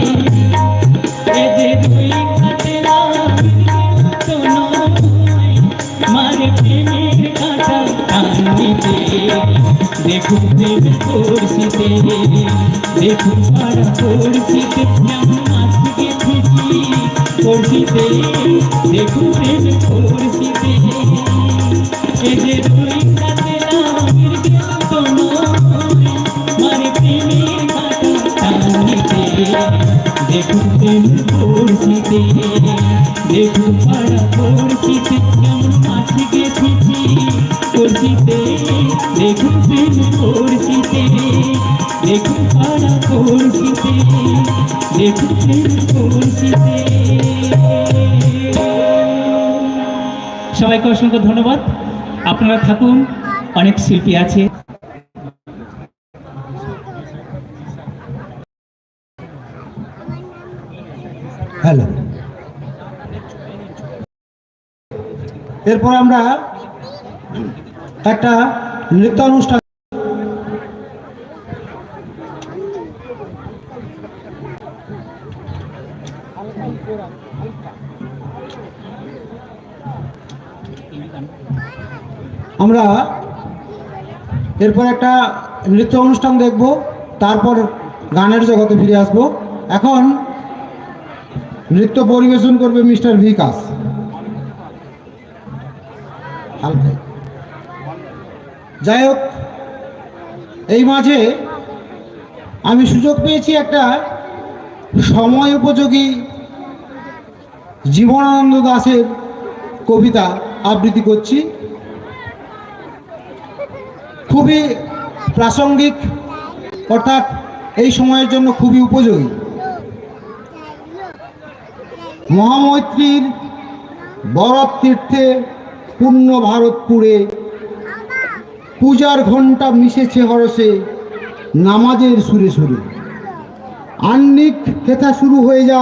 পড়শিতে এদের দুই খাতে তো নয় মারে প্রেমের কাঁটা টানিতে দেখুন প্রেম পড়শিতে দেখুন পাড়া পড়শিতে কেমন দেখুন প্রেম পড়শিতে, দেখুন পাড়া পড়শিতে, কেমন মাছ গেছি পড়শিতে, দেখুন প্রেম পড়শিতে, দেখুন পাড়া পড়শিতে, দেখুন প্রেম পড়শিতে। সবাইকে অসংখ্য ধন্যবাদ। আপনারা থাকুন, অনেক শিল্পী আছে। হ্যালো এরপর আমরা একটা নৃত্য অনুষ্ঠান আমরা এরপর একটা নৃত্য অনুষ্ঠান দেখব, তারপর গানের জগতে ফিরে আসব। এখন নৃত্য পরিবেশন করবে মিস্টার বিকাশ যাই হোক, এই মাঝে আমি সুযোগ পেয়েছি একটা সময় উপযোগী জীবনানন্দ দাসের কবিতা আবৃত্তি করছি। খুবই প্রাসঙ্গিক, অর্থাৎ এই সময়ের জন্য খুবই উপযোগী। মহামৈত্রীর বরফ তীর্থে পূর্ণ ভারতপুরে পূজার ঘণ্টা মিশেছে হরসে নামাজের সুরে সুরে। আন্নিক কেথা শুরু হয়ে যায়